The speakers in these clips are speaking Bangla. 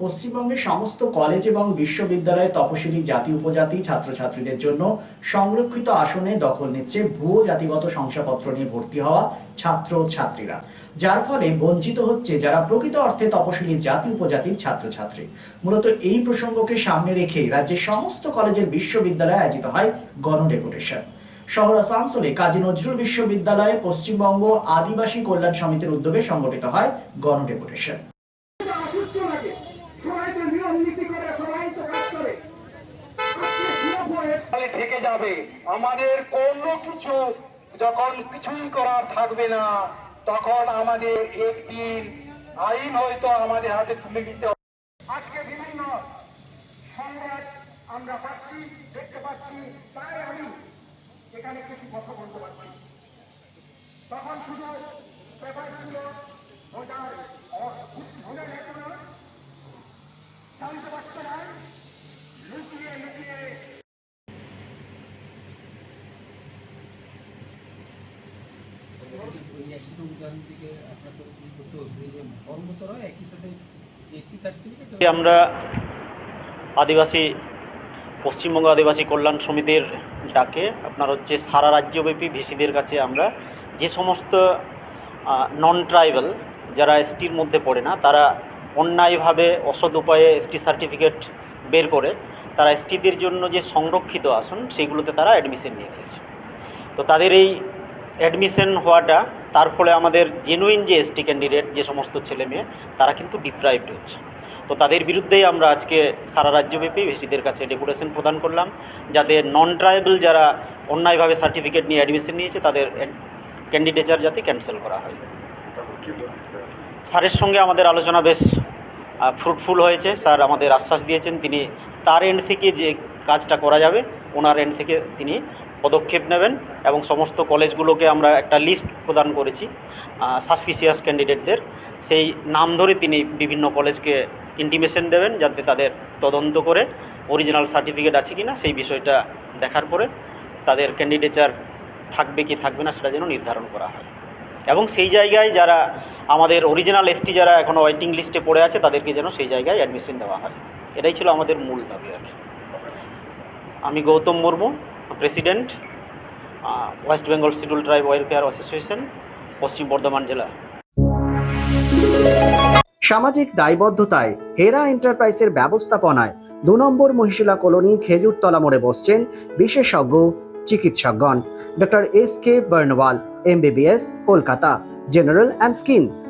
পশ্চিমবঙ্গের সমস্ত কলেজ এবং বিশ্ববিদ্যালয়ে তপশিলি জাতি, উপজাতি, ছাত্রছাত্রীদের জন্য সংরক্ষিত আসনে দখল নিচ্ছে ভুয়ো জাতিগত শংসাপত্র নিয়ে ভর্তি হওয়া ছাত্র ছাত্রীরা। যার ফলে বঞ্চিত হচ্ছে যারা প্রকৃত অর্থে তপশিলি জাতি, উপজাতির ছাত্রছাত্রী। মূলত এই প্রসঙ্গকে সামনে রেখে রাজ্যের সমস্ত কলেজের বিশ্ববিদ্যালয়ে আয়োজিত হয় গণডেপুটেশন শহর আসানসোলে কাজী নজরুল বিশ্ববিদ্যালয়ে পশ্চিমবঙ্গ আদিবাসী কল্যাণ সমিতির উদ্যোগে সংগঠিত হয় গণডেপুটেশন অসুস্থ লাগে সবাই তো নিয়ম নীতি করে সবাই তো কাজ করে আজকে হিরো বয়স তাহলে থেকে যাবে আমাদের কোনো কিছু যখন কিছুই করার থাকবে না, তখন আমাদের একদিন আইন হয়তো আমাদের হাতে তুলে নিতে হবে। আজকে বিভিন্ন সংবাদ আমরা পাচ্ছি, দেখতে পাচ্ছি, তাই আমি এখানে কিছু কথা বলতে পারছি তখন শুধু পেপার ছিল ভোটার যেত না জানতে পারছে না লুকিয়ে লুকিয়ে আমরা আদিবাসী, পশ্চিমবঙ্গ আদিবাসী কল্যাণ সমিতির ডাকে আপনার হচ্ছে সারা রাজ্যব্যাপী ভিসিদের কাছে আমরা যে সমস্ত নন ট্রাইবাল যারা এসটির মধ্যে পড়ে না, তারা অন্যায়ভাবে অসৎ উপায়ে এসটি সার্টিফিকেট বের করে, তারা এসটিদের জন্য যে সংরক্ষিত আসন, সেগুলোতে তারা অ্যাডমিশন নিয়ে নিয়েছে তো তাদের এই অ্যাডমিশন হওয়াটা, তার ফলে আমাদের জেনুইন যে এসটি ক্যান্ডিডেট যে সমস্ত ছেলে মেয়ে, তারা কিন্তু ডিপ্রাইভড হচ্ছে। তো তাদের বিরুদ্ধেই আমরা আজকে সারা রাজ্যব্যাপী ভিসিদের কাছে ডেপুটেশন প্রদান করলাম, যাতে নন ট্রাইবেল যারা অন্যায়ভাবে সার্টিফিকেট নিয়ে অ্যাডমিশন নিয়েছে, তাদের ক্যান্ডিডেচার যাতে ক্যান্সেল করা হয়। স্যারের সঙ্গে আমাদের আলোচনা বেশ ফ্রুটফুল হয়েছে। স্যার আমাদের আশ্বাস দিয়েছেন, তিনি তার এন্ড থেকে যে কাজটা করা যাবে, ওনার এন্ড থেকে তিনি পদক্ষেপ নেবেন এবং সমস্ত কলেজগুলোকে আমরা একটা লিস্ট প্রদান করেছি সাসপিসিয়াস ক্যান্ডিডেটদের। সেই নাম ধরে তিনি বিভিন্ন কলেজকে ইন্টিমেশন দেবেন যাতে তাদের তদন্ত করে অরিজিনাল সার্টিফিকেট আছে কি না সেই বিষয়টা দেখার পরে তাদের ক্যান্ডিডেচার থাকবে কি থাকবে না সেটা যেন নির্ধারণ করা হয়। এবং সেই জায়গায় যারা আমাদের অরিজিনাল এসটি যারা এখনও ওয়েটিং লিস্টে পড়ে আছে তাদেরকে যেন সেই জায়গায় অ্যাডমিশন দেওয়া হয়। এটাই ছিল আমাদের মূল দাবি আর কি। আমি Gautam Murmu president West Bengal schedule tribe welfare association পশ্চিম বর্ধমান জেলা সামাজিক দায়বদ্ধতায় হেরা এন্টারপ্রাইজের ব্যবস্থাপনায় দু নম্বর মহিশিলা কলোনি খেজুরতলা মোড়ে বসছেন বিশেষজ্ঞ চিকিৎসকগণ। Doctor S K Barnwal MBBS Kolkata, general and skin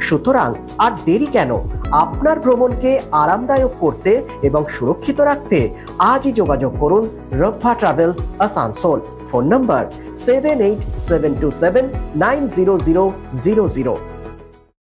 সুতরাং আর দেরি কেন? আপনার ভ্রমণকে আরামদায়ক করতে এবং সুরক্ষিত রাখতে আজই যোগাযোগ করুন Rabba travels Asansol. Phone number seven eight seven two seven nine zero zero zero zero